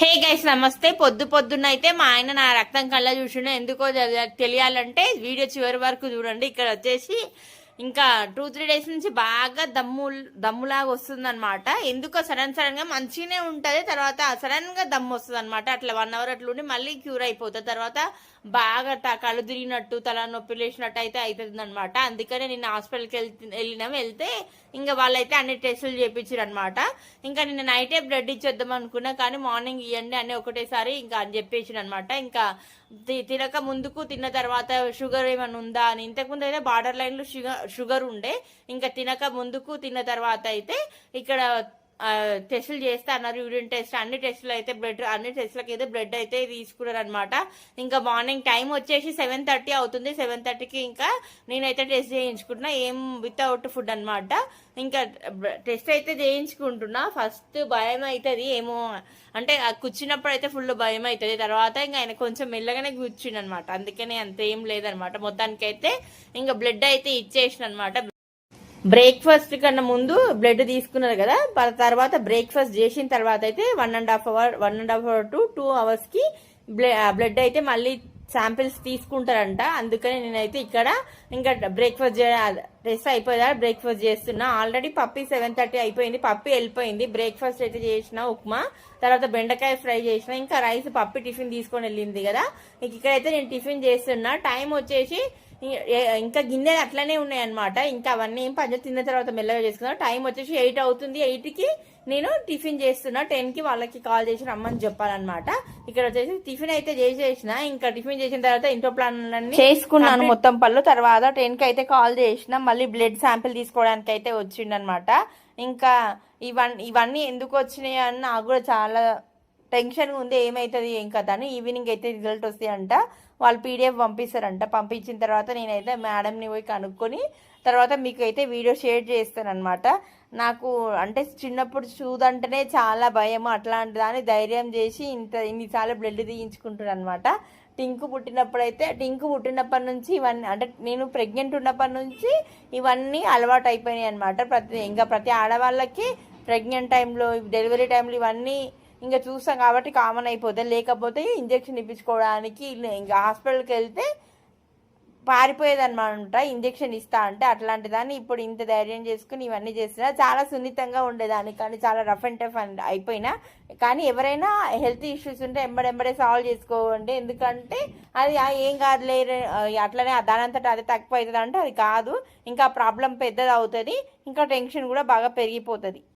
Hey guys నమస్తే. పొద్దు పొద్దున్న అయితే మా ఆయన నా రక్తం కళ్ళ చూసిన ఎందుకో తెలియాలంటే వీడియో చివరి వరకు చూడండి. ఇక్కడ వచ్చేసి ఇంకా టూ త్రీ డేస్ నుంచి బాగా దమ్ము దమ్ములాగా వస్తుంది అనమాట ఎందుకో సడన్ సడన్గా మంచిగానే ఉంటది తర్వాత సడన్గా దమ్ము వస్తుంది అనమాట అట్లా వన్ అవర్ అట్లా ఉండి మళ్ళీ క్యూర్ అయిపోతుంది. తర్వాత బాగా ట- కళ్ళు తిరిగినట్టు తల నొప్పి లేచినట్టు అయితే అవుతుంది అనమాట అందుకనే నిన్న హాస్పిటల్కి వెళ్తే వెళ్ళినాం. వెళ్తే ఇంకా వాళ్ళైతే అన్ని టెస్టులు చేయించారు అనమాట ఇంకా నిన్న నైటే బ్లడ్ ఇచ్చేద్దాం అనుకున్నా కానీ మార్నింగ్ ఇవ్వండి అని ఒకటేసారి ఇంకా అని చెప్పేసారు అనమాట ఇంకా తి- తినక ముందుకు తిన్న తర్వాత షుగర్ ఏమైనా ఉందా అని. ఇంతకుముందు అయితే బార్డర్ లైన్లో షుగర్ షుగర్ ఉండే ఇంకా తినక ముందుకు తిన్న తర్వాత అయితే ఇక్కడ టెస్టులు చేస్తే అన్నారు యూరిన్ టెస్ట్ అన్ని టెస్టులు అయితే బ్లడ్ అన్ని టెస్టులకి అయితే బ్లడ్ అయితే తీసుకున్నారు అనమాట ఇంకా మార్నింగ్ టైం వచ్చేసి సెవెన్ థర్టీ అవుతుంది. సెవెన్ థర్టీకి ఇంకా నేనైతే టెస్ట్ చేయించుకుంటున్నా. ఏం వితౌట్ ఫుడ్ అనమాట ఇంకా టెస్ట్ అయితే చేయించుకుంటున్నా. ఫస్ట్ భయం అవుతుంది ఏమో. అంటే కూర్చున్నప్పుడు అయితే ఫుల్ భయం అవుతుంది తర్వాత ఇంకా ఆయన కొంచెం మెల్లగానే కూర్చుండనమాట అందుకనే అంత ఏం లేదనమాట మొత్తానికి అయితే ఇంకా బ్లడ్ అయితే ఇచ్చేసిన అనమాట బ్రేక్ఫాస్ట్ కన్నా ముందు బ్లడ్ తీసుకున్నారు కదా తర్వాత బ్రేక్ఫాస్ట్ చేసిన తర్వాత అయితే one and half hour one and half hour to two అవర్స్కి బ్లడ్ అయితే మళ్ళీ శాంపిల్స్ తీసుకుంటారంట. అందుకని నేనైతే ఇక్కడ ఇంకా బ్రేక్ఫాస్ట్ రెస్ట్ అయిపోయిందా బ్రేక్ఫాస్ట్ చేస్తున్నా. ఆల్రెడీ పప్పి సెవెన్ థర్టీ అయిపోయింది. పప్పి వెళ్ళిపోయింది. బ్రేక్ఫాస్ట్ అయితే చేసిన ఉప్మా తర్వాత బెండకాయ ఫ్రై చేసిన ఇంకా రైస్ పప్పి టిఫిన్ తీసుకొని వెళ్ళింది కదా. ఇక ఇక్కడైతే నేను టిఫిన్ చేస్తున్నా. టైం వచ్చేసి ఇంకా గిన్నెలు అట్లనే ఉన్నాయి అనమాట ఇంకా అవన్నీ ఏం పని తిన్న తర్వాత మెల్లగా చేసుకున్నా టైం వచ్చేసి ఎయిట్ అవుతుంది. ఎయిట్కి నేను టిఫిన్ చేస్తున్నా. టెన్కి వాళ్ళకి కాల్ చేసి రమ్మని చెప్పాలన్నమాట. ఇక్కడ వచ్చేసి టిఫిన్ అయితే చేసేసిన. ఇంకా టిఫిన్ చేసిన తర్వాత ఇంట్లో ప్లాన్లన్నీ చేసుకున్నాను మొత్తం పళ్ళు తర్వాత టెన్కి అయితే కాల్ చేసిన. మళ్ళీ బ్లడ్ శాంపిల్ తీసుకోవడానికి అయితే వచ్చిండనమాట ఇంకా ఇవన్నీ ఇవన్నీ ఎందుకు వచ్చినాయి అని నాకు కూడా చాలా టెన్షన్గా ఉంది ఏమవుతుంది ఏం కదా అని ఈవినింగ్ అయితే రిజల్ట్ వస్తాయంట. వాళ్ళు పీడిఎఫ్ పంపిస్తారంట. పంపించిన తర్వాత నేనైతే మేడంని పోయి కనుక్కొని తర్వాత మీకు అయితే వీడియో షేర్ చేస్తానమాట నాకు అంటే చిన్నప్పుడు చూదంటేనే చాలా భయం అట్లాంటి దాన్ని ధైర్యం చేసి ఇంత ఇన్నిసార్లు బ్లడ్ తీయించుకుంటున్నాను అనమాట టింకు పుట్టినప్పుడైతే టింకు పుట్టినప్పటి నుంచి ఇవన్నీ అంటే నేను ప్రెగ్నెంట్ ఉన్నప్పటి నుంచి ఇవన్నీ అలవాటు అయిపోయినాయి అనమాట ప్రతి ఇంకా ప్రతి ఆడవాళ్ళకి ప్రెగ్నెంట్ టైంలో డెలివరీ టైంలో ఇవన్నీ ఇంకా చూస్తాం కాబట్టి కామన్ అయిపోతే లేకపోతే ఇంజెక్షన్ ఇప్పించుకోవడానికి ఇంకా హాస్పిటల్కి వెళ్తే పారిపోయేదన్నమాట. ఇంజెక్షన్ ఇస్తా అంటే అట్లాంటిదాన్ని ఇప్పుడు ఇంత ధైర్యం చేసుకుని ఇవన్నీ చేసినా చాలా సున్నితంగా ఉండేదాన్ని కానీ చాలా రఫ్ అండ్ టఫ్ అండ్ అయిపోయినా. కానీ ఎవరైనా హెల్త్ ఇష్యూస్ ఉంటే ఎంబడెంబడే సాల్వ్ చేసుకోండి. ఎందుకంటే అది ఏం కాదులే అట్లనే దానంతటా అది తక్కువ అవుతుంది అంటే అది కాదు. ఇంకా ప్రాబ్లం పెద్దది అవుతుంది ఇంకా టెన్షన్ కూడా బాగా పెరిగిపోతుంది.